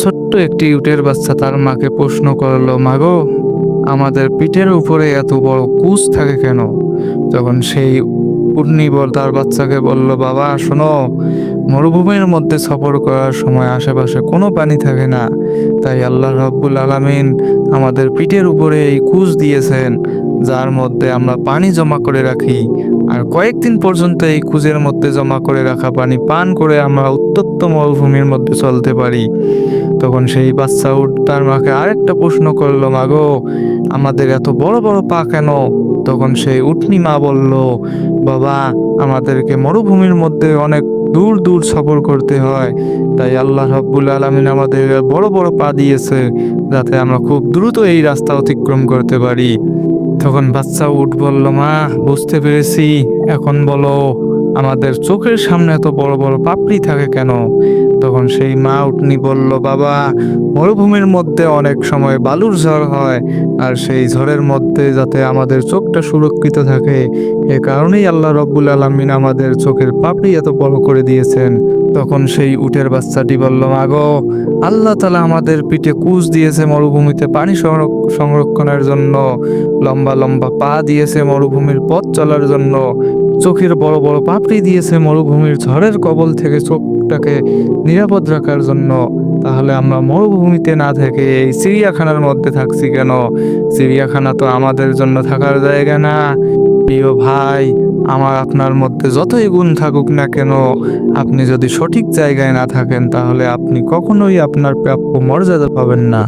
ছোট্ট একটি উটের বাচ্চা তার মাকে প্রশ্ন করল, মাগো, আমাদের পিঠের উপরে এত বড় কুচ থাকে কেন? তখন সেই উর্নি বল তার বাচ্চাকে বলল, বাবা, শোনো মরুভূমির মধ্যে সফর করার সময় আশেপাশে কোনো পানি থাকে না। তাই আল্লাহ রব্বুল আলামিন আমাদের পিঠের উপরে এই কুচ দিয়েছেন, যার মধ্যে আমরা পানি জমা করে রাখি। আর কয়েকদিন পর্যন্ত এই কুজের মধ্যে জমা করে রাখা পানি পান করে আমরা উত্তপ্ত মরুভূমির মধ্যে চলতে পারি। তখন সেই বাচ্চা উট তার মাকে আরেকটা প্রশ্ন করল, মাগো, আমাদের এত বড় বড় পা কেন? তখন সেই উটনি মা বলল, বাবা, আমাদেরকে মরুভূমির মধ্যে অনেক দূর দূর সফর করতে হয়। তাই আল্লাহ রব্বুল আলমিন আমাদের বড় বড় পা দিয়েছে যাতে আমরা খুব দ্রুত এই রাস্তা অতিক্রম করতে পারি। তখন বাচ্চা উঠ বলল, মা, বুঝতে পেরেছি। এখন বলো আমাদের চোখের সামনে এত বড় বড় পাপড়ি থাকে কেন? তখন সেই মা উঠনি বলল, বাবা, মরুভূমির মধ্যে অনেক সময় বালুর ঝড় হয়, আর সেই ঝড়ের মধ্যে যাতে আমাদের চোখটা সুরক্ষিত থাকে, এ কারণেই আল্লাহ রব্বুল আলমিন আমাদের চোখের পাপড়ি এত বড় করে দিয়েছেন। তখন সেই উটের বাচ্চাটি বলল, মাগো, আল্লাহ তালা আমাদের পিঠে কুচ দিয়েছে মরুভূমিতে পানি সংরক- সংরক্ষণের জন্য। লম্বা লম্বা পা দিয়েছে মরুভূমির পথ চলার জন্য। চোখের বড় বড় পাপড়ি দিয়েছে মরুভূমির ঝড়ের কবল থেকে চোখটাকে নিরাপদ রাখার জন্য। তাহলে আমরা মরুভূমিতে না থেকে এই চিড়িয়াখানার মধ্যে থাকছি কেন? চিড়িয়াখানা তো আমাদের জন্য থাকার জায়গা না। প্রিয় ভাই, আমার আপনার মধ্যে যতই গুণ থাকুক না কেন, আপনি যদি সঠিক জায়গায় না থাকেন তাহলে আপনি কখনোই আপনার প্রাপ্য মর্যাদা পাবেন না।